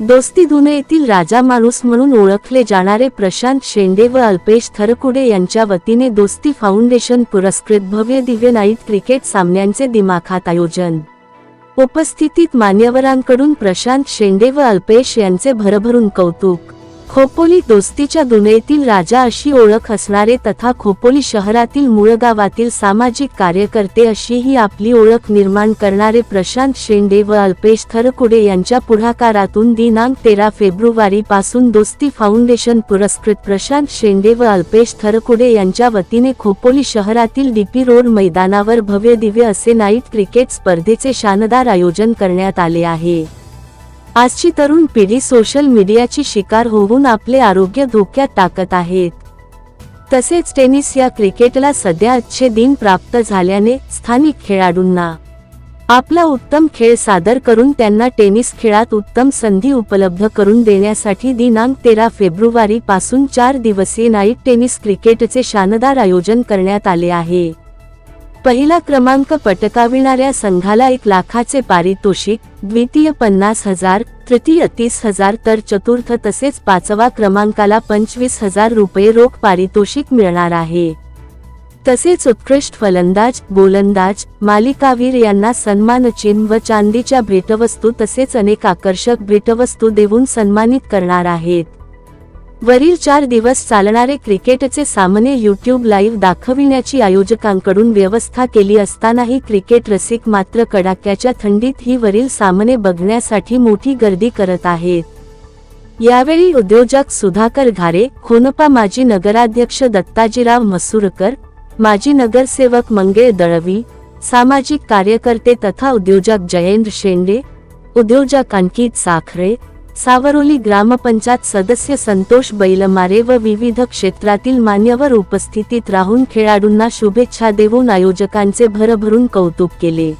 दोस्ती दुने येथील राजा माणूस म्हणून ओळखले जाणारे प्रशांत शेंडे व अल्पेश थरकुडे यांच्या वतीने दोस्ती फाउंडेशन पुरस्कृत भव्य दिव्य नाईट क्रिकेट सामन्यांचे दिमाखात आयोजन. उपस्थितीत मान्यवरांकडून प्रशांत शेंडे व अल्पेश यांचे भरभरून कौतुक. खोपोली दोस्तीच्या दुनेतील राजा अशी ओळख असणारे तथा खोपोली शहरातील मुळगावातील सामाजिक कार्यकर्ते अशी ही आपली ओळख निर्माण करणारे प्रशांत शेंडे व अल्पेश थरकुडे यांच्या पुढाकारातून दिनांक तेरा फेब्रुवारी पासून दोस्ती फाउंडेशन पुरस्कृत प्रशांत शेंडे व अल्पेश थरकुडे यांच्या वतीने खोपोली शहरातील डीपी रोड मैदानावर भव्य दिव्य असे नाईट क्रिकेट स्पर्धेचे शानदार आयोजन करण्यात आले आहे. आजची तरुण पिढी सोशल मीडियाची शिकार होऊन आपले आरोग्य धोक्यात टाकत आहेत. तसेच टेनिस या क्रिकेटला सध्या अच्छे दिन प्राप्त झाल्याने स्थानिक खेळाडूंना आपला उत्तम खेळ सादर करून त्यांना टेनिस खेळात उत्तम संधी उपलब्ध करून देण्यासाठी दिनांक तेरा फेब्रुवारी पासून चार दिवसीय नाईट टेनिस क्रिकेटचे शानदार आयोजन करण्यात आले आहे. पहिला क्रमांक पटकाविणाऱ्या संघाला एक लाखाचे पारितोषिक द्वितीय पन्नास हजार तृतीय तीस हजार तर चतुर्थ तसेच पाचवा क्रमांकाला पंचवीस हजार रुपये रोख पारितोषिक मिळणार आहे. तसेच उत्कृष्ट फलंदाज गोलंदाज मालिकावीर यांना सन्मानचिन्ह व चांदीच्या भेटवस्तू तसेच अनेक आकर्षक भेटवस्तू देऊन सन्मानित करणार आहेत. वरील चार दिवस चालणारे क्रिकेटचे सामने यूट्यूब लाईव्ह दाखविण्याची आयोजकांकडून व्यवस्था केली असतानाही क्रिकेट रसिक मात्र कडाक्याच्या थंडीत ही वरील सामने बघण्यासाठी मोठी गर्दी करत आहेत. यावेळी उद्योजक सुधाकर घारे खोनपा माजी नगराध्यक्ष दत्ताजीराव मसूरकर माजी नगरसेवक मंगेळ दळवी सामाजिक कार्यकर्ते तथा उद्योजक जयेंद्र शेंडे उद्योजक अंकित साखरे सावरोली ग्रामपंचायत सदस्य संतोष बैलमारे व विविध क्षेत्रातील मान्यवर उपस्थितीत राहून खेळाडूंना शुभेच्छा देऊन आयोजकांचे भरभरून कौतुक केले.